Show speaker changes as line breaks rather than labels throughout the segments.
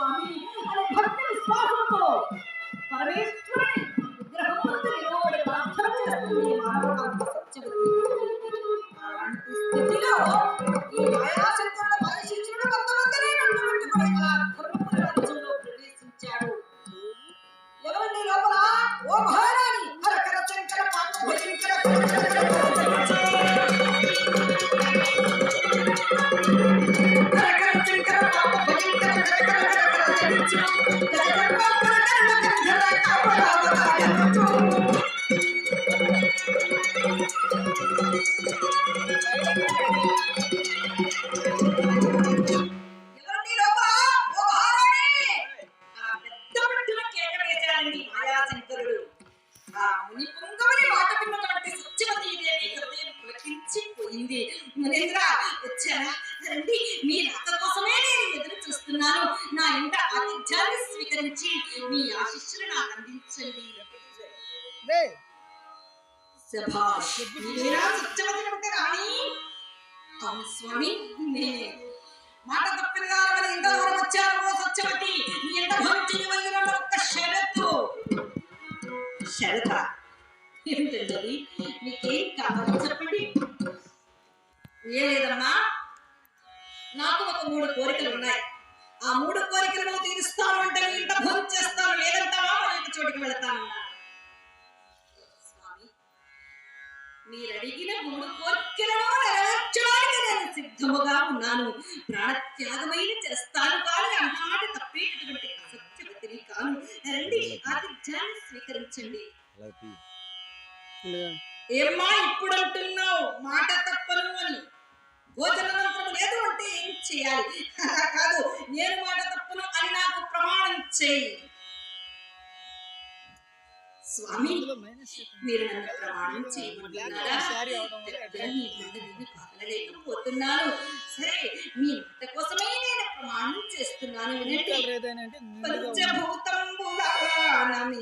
స్వామి అనే భక్తి విశ్వాసంతో పరమేశ్వరుని విగ్రహం ముందు నిలబడి ప్రార్థన చేస్తుంది మానవ ఆ ముని పొంగమని మాట విన్నటువంటి సత్యవతీదేవి హృదయం పులకించిపోయింది మునేంద్ర వచ్చారా రండి మీ రాక కోసమే నేను ఎదురు చూస్తున్నాను. నా ఇంట ఆతిథ్యాన్ని స్వీకరించి మీ నాకు అందించండి. శభాష్ మీరా సత్యవతి అంటే రాణి? అవును స్వామి నేనే. మాట తప్పిన గారు ఇంతవరకు వచ్చారు సత్యవతి. నీ ఎంత భవించిన ఏమిటండి మీకేం కావాలో చెప్పండి ఏ లేదమ్మా నాకు ఒక మూడు కోరికలు ఉన్నాయి. ఆ మూడు కోరికలను తీరుస్తాను అంటే మీ ఇంట భోజనం చేస్తాను లేదంటావా మరొక చోటికి వెళతాను స్వామి మీరు అడిగిన మూడు కోరికలను నెరవేర్చడానికి నేను సిద్ధముగా ఉన్నాను. ప్రాణత్యాగమైన చేస్తాను కానీ అన్నమాట తప్పేటటువంటి అసత్యవతిని కాను. రండి ఆతిథ్యాన్ని స్వీకరించండి. ఏమ్మా ఇప్పుడు అంటున్నావు మాట తప్పను అని. భోజనానంతరం లేదు అంటే ఏం చేయాలి? అలా కాదు. నేను మాట తప్పను అని నాకు ప్రమాణం చేయి స్వామి మీరు నన్ను ప్రమాణం చేయమంటున్నారా? సరే మీ మాట కోసమే నేను ప్రమాణం చేస్తున్నాను వినండి. పంచభూతంబులానమి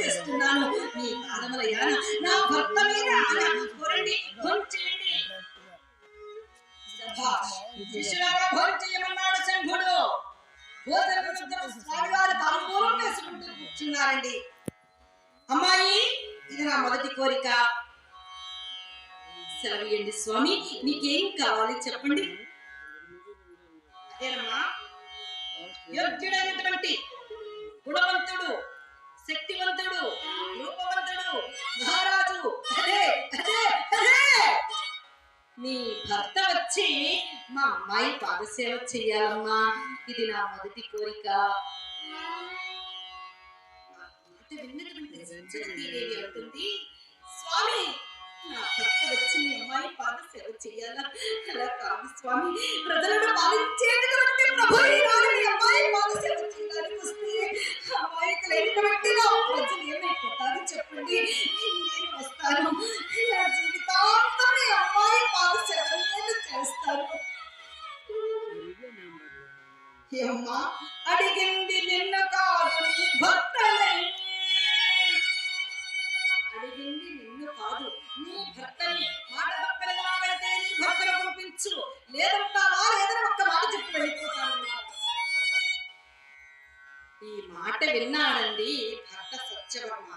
చేస్తున్నాను. మీ నా భర్త మొదటి కోరిక? సెలవియండి స్వామి నీకేం కావాలి చెప్పండి? అదేనమ్మా యోగ్యుడైనటువంటి గుణవంతుడు శక్తివంతుడు రూపవంతుడు మహారాజు. అదే అదే అదే! నీ భర్త వచ్చి మా అమ్మాయి పాదసేవ చెయ్యాలమ్మా. ఇది నా మొదటి కోరిక. భక్తి విన్నటువంటి సత్యవతీదేవి అవుతుంది స్వామి నా భర్త వచ్చి మీ అమ్మాయి పాద సేవ చేయాలా? అలా కాదు స్వామి. ప్రజలను పాలించేటటువంటి ప్రభు మీ అమ్మాయి పాద సేవ చేయడానికి వస్తే అమ్మాయికి లేనటువంటి నా ప్రజలు ఏమైపోతారు చెప్పండి. నేను వస్తాను. కాదు నీ భర్తని మాట తప్పనిగా నీ భర్తను పంపించు లేదంటావా లేదని ఒక్క మాట చెప్పి వెళ్ళిపోతాను ఈ మాట విన్నాడండి భర్త సత్యవర్మ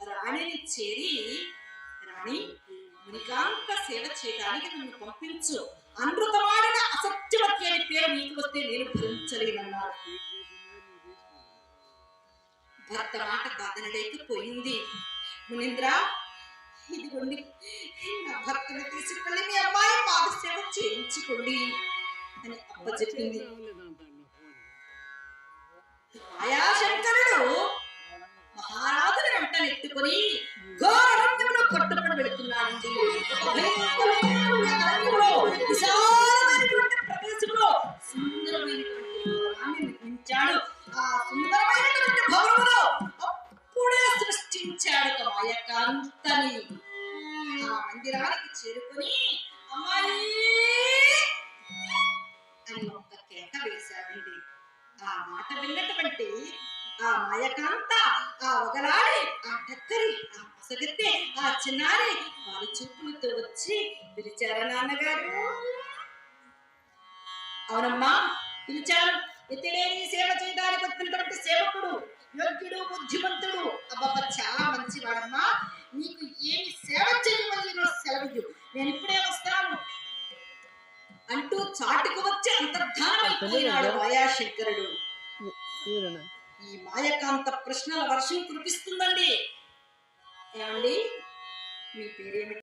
రాణిని చేరి రాణి మునికాంత సేవ చేయడానికి నన్ను పంపించు. అనృతవాడిన అసత్యవతి అని పేరు నీకు వస్తే నేను సహించలేనన్నారు భర్త మాట కాదనలేకపోయింది. మునీంద్ర ఇదిగోండి. నా భర్తను తీసుకెళ్ళి మీ అమ్మాయి పాదసేవ చేయించుకోండి అని అప్ప చెప్పింది. మాయాశంకరుడు మహారాజుని వెంట నెట్టుకొని ఘోరరంగంలో పట్టుబడి వెళుతున్నాడు సృష్టించాడు ఒక ఆ మందిరానికి చేరుకుని అమ్మాయి అని ఒక్క కేక వేశాడండి ఆ మాట విన్నటువంటి ఆ మాయకాంత ఆ ఒగలాడి ఆ టక్కరి ఆ ముసగత్తె ఆ చిన్నారి వారి చూపులతో వచ్చి పిలిచారా నాన్నగారు? అవునమ్మా పిలిచారు ఎత్తిలేని సేవ చేయడానికి వచ్చినటువంటి సేవకుడు యోగ్యుడు బుద్ధిమంతుడు. అబ్బబ్బ చాలా మంచివాడమ్మా. నీకు ఏమి సేవ చేయవలనో సెలవు నేను ఇప్పుడే వస్తాను. అంటూ చాటుకు వచ్చి అంతర్ధానమైపోయినాడు మాయాశంకరుడు. ఈ మాయకాంత ప్రశ్నల వర్షం కురిపిస్తుందండి. ఏమండి? మీ పేరేమిటి?